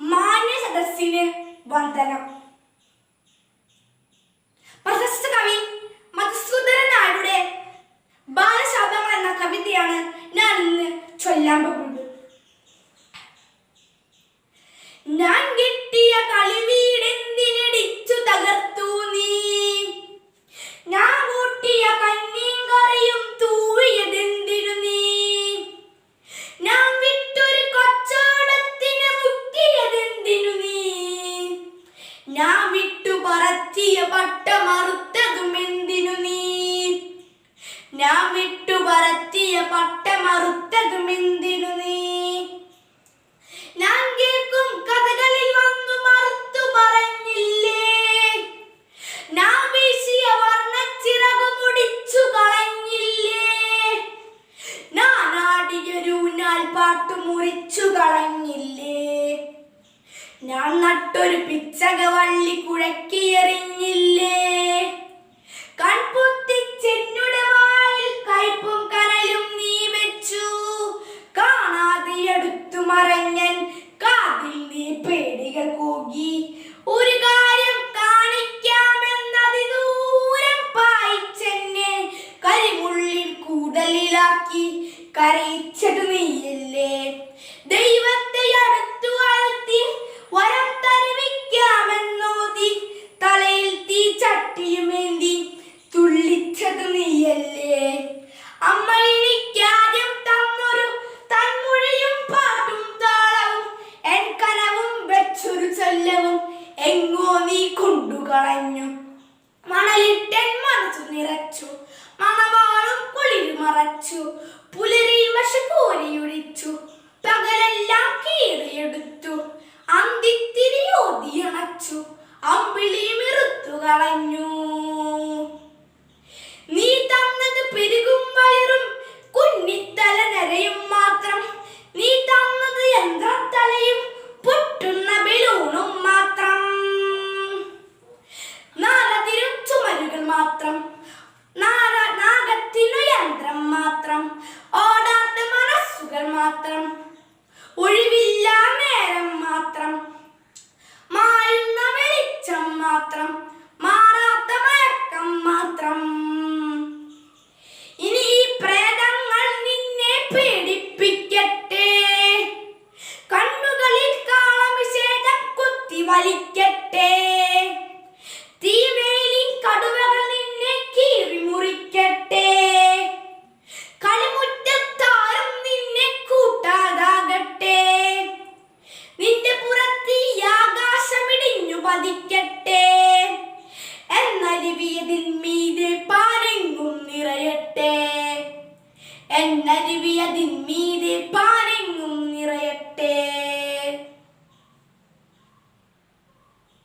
മാന്യ സദസ്സിന് വന്ദനം. പ്രശസ്ത കവി മധുസൂദരൻ നായരുടെ ബാലശാപങ്ങൾ എന്ന കവിതയാണ് ഞാൻ ഇന്ന് ചൊല്ലാൻ പോകുന്നത്. ഞാൻ ഞാൻ വിട്ടു പറത്തിയ പട്ട മറുത്തതും എന്തിനു നീ? ഞാൻ വിട്ടു പറത്തിയ പട്ട മറുത്തതും എന്തിനു നീ? ഞാൻ കേൾക്കും കഥകളിൽ വന്നു മറുത്തു പറഞ്ഞില്ലേ? ഞാൻ വീശിയ വർണച്ചിറകു മുടിച്ചു കളഞ്ഞില്ലേ? ഞാൻ ആടിയൊരു മുറിച്ചു കളഞ്ഞില്ലേ? ഞാൻ നട്ടൊരു പിച്ചക വള്ളി കുഴക്കിയെറിഞ്ഞില്ലേ കൺപൊത്തിച്ചെന്നുടെ വായിൽ കയ്പും കനലും നീ വെച്ചു. കാണാതെ എടുത്തു മറഞ്ഞൻ കാതിൽ നീ പേടികൾ കൂകി. ഒരു കാര്യം കാണിക്കാമെന്നതി ദൂരം പായിച്ചെന്നെ കരിമുള്ളിൽ കൂടലിലാക്കി. കരയിച്ചത് നീയല്ലേ? ദൈവത്തെ അടുത്തു കോരിയൊഴിച്ചു പകലെല്ലാം കീറിയെടുത്തു. അന്തിത്തിരി ഓതിയണച്ചു അമ്പിളി മിറുത്തു കളഞ്ഞു. നീ തന്നത് പെരുകും വയറും കുഞ്ഞിത്തല നരയും മാത്രം. നീ തന്നത് യന്ത്രത്തലയും പൊട്ടുന്ന ബലൂണും മാത്രം. നാലതിരും ചുമരുകൾ മാത്രം. മാത്രം. ഒഴിവില്ല നേരം മാത്രം. മായുന്ന വെളിച്ചം മാത്രം. മാറാത്ത മയക്കം മാത്രം. ഇനി ഈ പ്രേതങ്ങൾ നിന്നെ പീഡിപ്പിക്കട്ടെ. കണ്ണുകളിൽ കാളഭിഷേകം കുത്തി വലിക്കട്ടെ എന്നരുവിയതിൻ മീതെ പാരെങ്കും നിറയട്ടെ. എന്നരുവിയതിൻ